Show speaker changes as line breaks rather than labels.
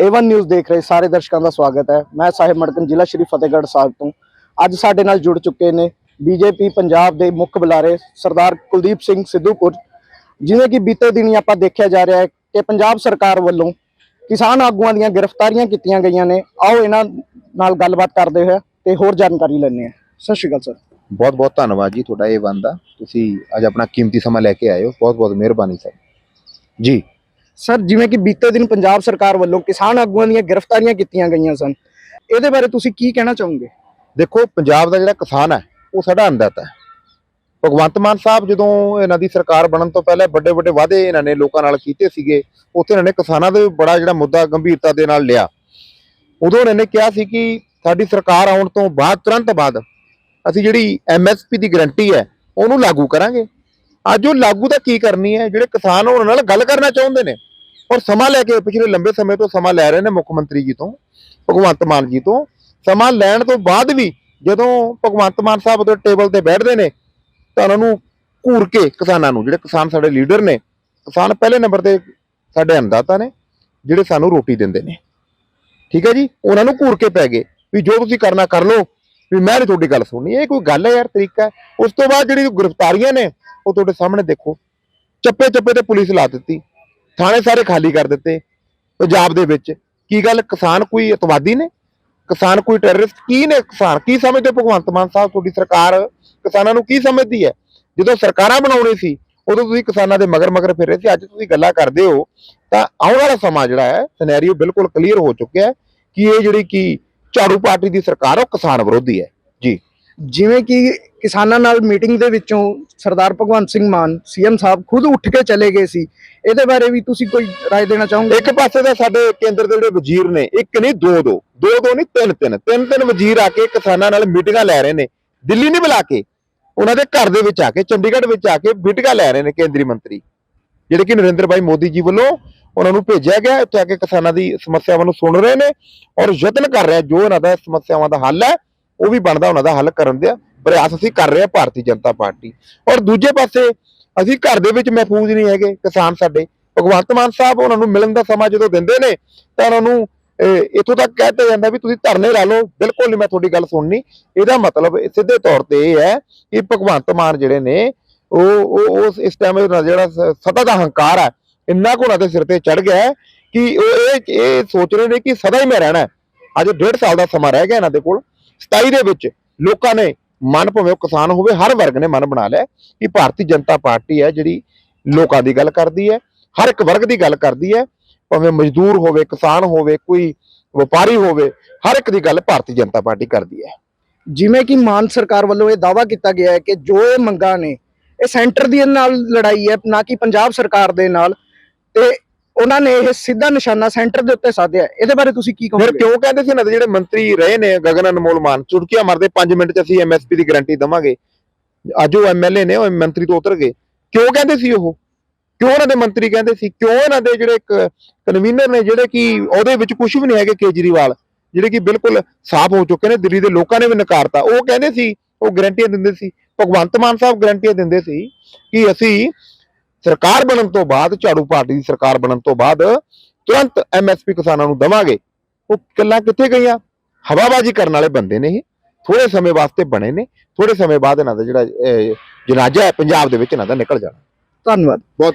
Avon news ਦੇਖ ਰਹੇ ਸਾਰੇ ਦਰਸ਼ਕਾਂ ਦਾ ਸਵਾਗਤ ਹੈ। ਮੈਂ ਸਾਹਿਬ ਮੜਕਨ, ਜ਼ਿਲ੍ਹਾ ਸ਼੍ਰੀ ਫਤਿਹਗੜ੍ਹ ਸਾਹਿਬ ਤੋਂ। ਅੱਜ ਸਾਡੇ ਨਾਲ ਜੁੜ ਚੁੱਕੇ ਨੇ ਬੀਜੇਪੀ ਪੰਜਾਬ ਦੇ ਮੁੱਖ ਬੁਲਾਰੇ ਸਰਦਾਰ ਕੁਲਦੀਪ ਸਿੰਘ ਸਿੱਧੂਪੁਰ, ਜਿਵੇਂ ਕਿ ਬੀਤੇ ਦਿਨੀ ਆਪਾਂ ਦੇਖਿਆ ਜਾ ਰਿਹਾ ਹੈ ਕਿ ਪੰਜਾਬ ਸਰਕਾਰ ਵੱਲੋਂ ਕਿਸਾਨ ਆਗੂਆਂ ਦੀਆਂ ਗ੍ਰਿਫਤਾਰੀਆਂ ਕੀਤੀਆਂ ਗਈਆਂ ਨੇ। ਆਓ ਇਹਨਾਂ ਨਾਲ ਗੱਲਬਾਤ ਕਰਦੇ ਹੋਏ ਤੇ ਹੋਰ ਜਾਣਕਾਰੀ ਲੈਂਦੇ ਹਾਂ। ਸਤਿ ਸ਼੍ਰੀ ਅਕਾਲ, ਸਰ।
ਬਹੁਤ ਬਹੁਤ ਧੰਨਵਾਦ ਜੀ ਤੁਹਾਡਾ ਇਹ ਬੰਦਾ ਤੁਸੀਂ ਅੱਜ ਆਪਣਾ ਕੀਮਤੀ ਸਮਾਂ ਲੈ ਕੇ ਆਏ ਹੋ। ਬਹੁਤ ਬਹੁਤ ਮਿਹਰਬਾਨੀ, ਸਰ। ਜੀ
ਸਰ, ਜਿਵੇਂ ਕਿ ਬੀਤੇ ਦਿਨ ਪੰਜਾਬ ਸਰਕਾਰ ਵੱਲੋਂ ਕਿਸਾਨ ਆਗੂਆਂ ਦੀਆਂ ਗ੍ਰਿਫਤਾਰੀਆਂ ਕੀਤੀਆਂ ਗਈਆਂ ਸਨ, ਇਹਦੇ ਬਾਰੇ ਤੁਸੀਂ ਕੀ ਕਹਿਣਾ ਚਾਹੋਗੇ?
ਦੇਖੋ, ਪੰਜਾਬ ਦਾ ਜਿਹੜਾ ਕਿਸਾਨ ਹੈ, ਉਹ ਸਾਡਾ ਅੰਨਦਾਤਾ ਹੈ। ਭਗਵੰਤ ਮਾਨ ਸਾਹਿਬ ਜਦੋਂ ਇਹਨਾਂ ਦੀ ਸਰਕਾਰ ਬਣਨ ਤੋਂ ਪਹਿਲਾਂ ਵੱਡੇ ਵੱਡੇ ਵਾਅਦੇ ਇਹਨਾਂ ਨੇ ਲੋਕਾਂ ਨਾਲ ਕੀਤੇ ਸੀਗੇ, ਉੱਥੇ ਇਹਨਾਂ ਨੇ ਕਿਸਾਨਾਂ ਦੇ ਬੜਾ ਜਿਹੜਾ ਮੁੱਦਾ ਗੰਭੀਰਤਾ ਦੇ ਨਾਲ ਲਿਆ। ਉਦੋਂ ਇਹਨਾਂ ਨੇ ਕਿਹਾ ਸੀ ਕਿ ਸਾਡੀ ਸਰਕਾਰ ਆਉਣ ਤੋਂ ਬਾਅਦ, ਤੁਰੰਤ ਬਾਅਦ ਅਸੀਂ ਜਿਹੜੀ ਐਮਐਸਪੀ ਦੀ ਗਰੰਟੀ ਹੈ, ਉਹਨੂੰ ਲਾਗੂ ਕਰਾਂਗੇ। ਅੱਜ ਉਹ ਲਾਗੂ ਤਾਂ ਕੀ ਕਰਨੀ ਹੈ? ਜਿਹੜੇ ਕਿਸਾਨ ਉਹਨਾਂ ਨਾਲ ਗੱਲ ਕਰਨਾ ਚਾਹੁੰਦੇ ਨੇ ਔਰ ਸਮਾਂ ਲੈ ਕੇ ਪਿਛਲੇ ਲੰਬੇ ਸਮੇਂ ਤੋਂ ਸਮਾਂ ਲੈ ਰਹੇ ਨੇ ਮੁੱਖ ਮੰਤਰੀ ਜੀ ਤੋਂ, ਭਗਵੰਤ ਮਾਨ ਜੀ ਤੋਂ। ਸਮਾਂ ਲੈਣ ਤੋਂ ਬਾਅਦ ਵੀ ਜਦੋਂ ਭਗਵੰਤ ਮਾਨ ਸਾਹਿਬ ਉਹਦੇ ਟੇਬਲ ਤੇ ਬੈਠਦੇ ਨੇ, ਤਾਂ ਉਹਨਾਂ ਨੂੰ ਘੂਰ ਕੇ ਕਿਸਾਨਾਂ ਨੂੰ, ਜਿਹੜੇ ਕਿਸਾਨ ਸਾਡੇ ਲੀਡਰ ਨੇ, ਕਿਸਾਨ ਪਹਿਲੇ ਨੰਬਰ ਤੇ ਸਾਡੇ ਅੰਨਦਾਤਾ ਨੇ, ਜਿਹੜੇ ਸਾਨੂੰ ਰੋਟੀ ਦਿੰਦੇ ਨੇ। ਠੀਕ ਹੈ ਜੀ? ਉਹਨਾਂ ਨੂੰ ਘੂਰ ਕੇ ਪੈ ਗਏ ਵੀ ਜੋ ਤੁਸੀਂ ਕਰਨਾ ਕਰ ਲਓ, ਵੀ ਮੈਂ ਨਹੀਂ ਤੁਹਾਡੀ ਗੱਲ ਸੁਣਨੀ। ਇਹ ਕੋਈ ਗੱਲ ਹੈ ਯਾਰ, ਤਰੀਕਾ ਉਸ ਤੋਂ ਬਾਅਦ ਜਿਹੜੀ ਗ੍ਰਿਫਤਾਰੀਆਂ ਨੇ, ਉਹ ਤੁਹਾਡੇ ਸਾਹਮਣੇ ਦੇਖੋ। ਚੱਪੇ ਚੱਪੇ ਤੇ ਪੁਲਿਸ ਲਾ ਦਿੱਤੀ। ਥਾਣੇ ਸਾਰੇ ਖਾਲੀ ਕਰ ਦਿੱਤੇ ਪੰਜਾਬ ਦੇ ਵਿੱਚ। ਕੀ ਗੱਲ, ਕਿਸਾਨ ਕੋਈ ਅਤਵਾਦੀ ਨੇ? ਕਿਸਾਨ ਕੋਈ ਟੈਰਰਿਸਟ ਕੀ ਨੇ ਕਿਸਾਨ? ਕੀ ਸਮਝਦੇ ਭਗਵੰਤ ਮਾਨ ਸਾਹਿਬ? ਤੁਹਾਡੀ ਸਰਕਾਰ ਕਿਸਾਨਾਂ ਨੂੰ ਕੀ ਸਮਝਦੀ ਹੈ? ਜਦੋਂ ਸਰਕਾਰਾਂ ਬਣਾਉਣੀ ਸੀ, ਉਦੋਂ ਤੁਸੀਂ ਕਿਸਾਨਾਂ ਦੇ ਮਗਰ ਮਗਰ ਫਿਰ ਰਹੇ ਸੀ, ਅੱਜ ਤੁਸੀਂ ਗੱਲਾਂ ਕਰਦੇ ਹੋ, ਤਾਂ ਆਉਣ ਵਾਲਾ ਸਮਾਂ ਜਿਹੜਾ ਹੈ ਸਿਨੈਰੀਓ ਬਿਲਕੁਲ ਕਲੀਅਰ ਹੋ ਚੁੱਕਿਆ ਹੈ ਕਿ ਇਹ ਜਿਹੜੀ ਕੀ ਝਾੜੂ ਪਾਰਟੀ ਦੀ ਸਰਕਾਰ ਉਹ ਕਿਸਾਨ ਵਿਰੋਧੀ ਹੈ। ਜੀ।
ਜਿਵੇਂ ਕਿ ਕਿਸਾਨਾਂ ਨਾਲ ਮੀਟਿੰਗ ਦੇ ਵਿੱਚੋਂ ਸਰਦਾਰ ਭਗਵੰਤ ਸਿੰਘ ਮਾਨ ਸੀਐਮ ਸਾਹਿਬ ਖੁਦ ਉੱਠ ਕੇ ਚਲੇ ਗਏ ਸੀ ਇਹਦੇ ਬਾਰੇ ਵੀ ਤੁਸੀਂ ਕੋਈ رائے ਦੇਣਾ ਚਾਹੋਗੇ
ਇੱਕ ਪਾਸੇ ਤਾਂ ਸਾਡੇ ਕੇਂਦਰ ਦੇ ਜਿਹੜੇ ਵਜ਼ੀਰ ਨੇ ਇੱਕ ਨਹੀਂ ਦੋ ਦੋ ਦੋ ਦੋ ਨਹੀਂ ਤਿੰਨ ਤਿੰਨ ਤਿੰਨ ਤਿੰਨ ਵਜ਼ੀਰ ਆ ਕੇ ਕਿਸਾਨਾਂ ਨਾਲ ਮੀਟਿੰਗਾਂ ਲੈ ਰਹੇ ਨੇ ਦਿੱਲੀ ਨਹੀਂ ਬੁਲਾ ਕੇ ਉਹਨਾਂ ਦੇ ਘਰ ਦੇ ਵਿੱਚ ਆ ਕੇ ਚੰਡੀਗੜ੍ਹ ਵਿੱਚ ਆ ਕੇ ਮੀਟਿੰਗਾਂ ਲੈ ਰਹੇ ਨੇ ਕੇਂਦਰੀ ਮੰਤਰੀ ਜਿਹੜੇ ਕਿ ਨਰਿੰਦਰ ਭਾਈ ਮੋਦੀ ਜੀ ਵੱਲੋਂ ਉਹਨਾਂ ਨੂੰ ਭੇਜਿਆ ਗਿਆ ਇੱਥੇ ਆ ਕੇ ਕਿਸਾਨਾਂ ਦੀ ਸਮੱਸਿਆਵਾਂ ਨੂੰ ਸੁਣ ਰਹੇ ਨੇ ਔਰ ਯਤਨ ਕਰ ਰਿਹਾ ਜੋ ਇਹਨਾਂ ਦਾ ਸਮੱਸਿਆਵਾਂ ਦਾ ਹੱਲ ਹੈ ਉਹ ਵੀ ਬਣਦਾ ਉਹਨਾਂ ਦਾ ਹੱਲ ਕਰਨ ਦੇ ਪ੍ਰਯਾਸ ਅਸੀਂ ਕਰ ਰਹੇ ਹਾਂ ਭਾਰਤੀ ਜਨਤਾ ਪਾਰਟੀ। ਔਰ ਦੂਜੇ ਪਾਸੇ ਅਸੀਂ ਘਰ ਦੇ ਵਿੱਚ ਮਹਿਫੂਜ਼ ਨਹੀਂ ਹੈਗੇ ਕਿਸਾਨ ਸਾਡੇ। ਭਗਵੰਤ ਮਾਨ ਸਾਹਿਬ ਉਹਨਾਂ ਨੂੰ ਮਿਲਣ ਦਾ ਸਮਾਂ ਜਦੋਂ ਦਿੰਦੇ ਨੇ ਤਾਂ ਉਹਨਾਂ ਨੂੰ ਅਹ, ਇੱਥੋਂ ਤੱਕ ਕਹਿਤਾ ਜਾਂਦਾ ਵੀ ਤੁਸੀਂ ਧਰਨੇ ਲਾ ਲਓ। ਬਿਲਕੁਲ ਨਹੀਂ ਮੈਂ ਤੁਹਾਡੀ ਗੱਲ ਸੁਣਨੀ। ਇਹਦਾ ਮਤਲਬ ਸਿੱਧੇ ਤੌਰ ਤੇ ਇਹ ਹੈ ਕਿ ਭਗਵੰਤ ਮਾਨ ਜਿਹੜੇ ਨੇ ਉਹ ਉਹ ਉਸ ਇਸ ਟਾਈਮ ਜਿਹੜਾ ਸਦਾ ਦਾ ਹੰਕਾਰ ਹੈ ਇੰਨਾ ਕੁ ਉਹਨਾਂ ਦੇ ਸਿਰ ਤੇ ਚੜ ਗਿਆ ਕਿ ਉਹ ਇਹ ਇਹ ਸੋਚ ਰਹੇ ਨੇ ਕਿ ਸਦਾ ਹੀ ਮੈਂ ਰਹਿਣਾ ਹੈ। ਅੱਜ ਡੇਢ ਸਾਲ ਦਾ ਸਮਾਂ ਰਹਿ ਗਿਆ ਇਹਨਾਂ ਦੇ ਕੋਲ। 27 ਦੇ ਵਿੱਚ ਲੋਕਾਂ ਨੇ ਮਨ ਭਾਵੇਂ ਉਹ ਕਿਸਾਨ ਹੋਵੇ, ਹਰ ਵਰਗ ਨੇ ਮਨ ਬਣਾ ਲਿਆ ਕਿ ਭਾਰਤੀ ਜਨਤਾ ਪਾਰਟੀ ਹੈ ਜਿਹੜੀ ਲੋਕਾਂ ਦੀ ਗੱਲ ਕਰਦੀ ਹੈ, ਹਰ ਇੱਕ ਵਰਗ ਦੀ ਗੱਲ ਕਰਦੀ ਹੈ, ਭਾਵੇਂ ਮਜ਼ਦੂਰ ਹੋਵੇ, ਕਿਸਾਨ ਹੋਵੇ, ਕੋਈ ਵਪਾਰੀ ਹੋਵੇ, ਹਰ ਇੱਕ ਦੀ ਗੱਲ ਭਾਰਤੀ ਜਨਤਾ ਪਾਰਟੀ ਕਰਦੀ ਹੈ।
ਜਿਵੇਂ ਕਿ ਮਾਨ ਸਰਕਾਰ ਵੱਲੋਂ ਇਹ ਦਾਵਾ ਕੀਤਾ ਗਿਆ ਹੈ ਕਿ ਜੋ ਇਹ ਮੰਗਾਂ ਨੇ, ਇਹ ਸੈਂਟਰ ਦੀ ਨਾਲ ਲੜਾਈ ਹੈ, ਨਾ ਕਿ ਪੰਜਾਬ ਸਰਕਾਰ ਦੇ ਨਾਲ, ਤੇ ਉਹਨਾਂ ਨੇ ਇਹ ਸਿੱਧਾ ਨਿਸ਼ਾਨਾ ਸੈਂਟਰ ਦੇ ਉੱਤੇ ਸਾਧਿਆ ਇਹਦੇ ਬਾਰੇ ਤੁਸੀਂ ਕੀ
ਫਿਰ ਕਿਉਂ ਕਹਿੰਦੇ ਸੀ ਨਾ ਜਿਹੜੇ ਮੰਤਰੀ ਰਹੇ ਨੇ, ਗਗਨ ਅਨਮੋਲ ਮਾਨ, ਚੁਟਕੀਆਂ ਮਾਰਦੇ 5 ਮਿੰਟ ਚ ਅਸੀਂ ਐਮਐਸਪੀ ਦੀ ਗਾਰੰਟੀ ਦਵਾਂਗੇ। ਅੱਜ ਉਹ ਐਮਐਲਏ ਨੇ, ਉਹ ਮੰਤਰੀ ਤੋਂ ਉਤਰ ਗਏ। ਕਿਉਂ ਕਹਿੰਦੇ ਸੀ ਉਹ? ਕਿਉਂ ਉਹਨਾਂ ਦੇ ਮੰਤਰੀ ਕਹਿੰਦੇ ਸੀ? ਕਿਉਂ ਇਹਨਾਂ ਦੇ ਜਿਹੜੇ ਕਨਵੀਨਰ ਨੇ, ਜਿਹੜੇ ਕਿ ਉਹਦੇ ਵਿੱਚ ਕੁਝ ਵੀ ਨਹੀਂ ਹੈਗੇ, ਕੇਜਰੀਵਾਲ, ਜਿਹੜੇ ਕਿ ਬਿਲਕੁਲ ਸਾਫ਼ ਹੋ ਚੁੱਕੇ ਨੇ, ਦਿੱਲੀ ਦੇ ਲੋਕਾਂ ਨੇ ਵੀ ਨਕਾਰਤਾ। ਉਹ ਕਹਿੰਦੇ ਸੀ, ਉਹ ਗਾਰੰਟੀਆਂ ਦਿੰਦੇ ਸੀ। ਭਗਵੰਤ ਮਾਨ ਸਾਹਿਬ ਗਾਰੰਟੀਆਂ ਦਿੰਦੇ ਸੀ ਕਿ ਅਸੀਂ ਸਰਕਾਰ ਬਣਨ ਤੋਂ ਬਾਅਦ ਝਾੜੂ ਪਾਰਟੀ ਦੀ ਸਰਕਾਰ ਬਣਨ ਤੋਂ ਬਾਅਦ ਤੁਰੰਤ ਐਮਐਸਪੀ ਕਿਸਾਨਾਂ ਨੂੰ ਦਵਾਂਗੇ। ਉਹ ਗੱਲਾਂ ਕਿੱਥੇ ਗਈਆਂ? ਹਵਾਬਾਜ਼ੀ ਕਰਨ ਵਾਲੇ ਬੰਦੇ ਨੇ ਇਹ। ਥੋੜੇ ਸਮੇਂ ਵਾਸਤੇ ਬਣੇ ਨੇ। ਥੋੜੇ ਸਮੇਂ ਬਾਅਦ ਇਹਨਾਂ ਦਾ ਜਿਹੜਾ ਜਨਾਜ਼ਾ ਹੈ ਪੰਜਾਬ ਦੇ ਵਿੱਚ ਇਹਨਾਂ ਦਾ ਨਿਕਲ ਜਾਣਾ।
ਧੰਨਵਾਦ।
ਬਹੁਤ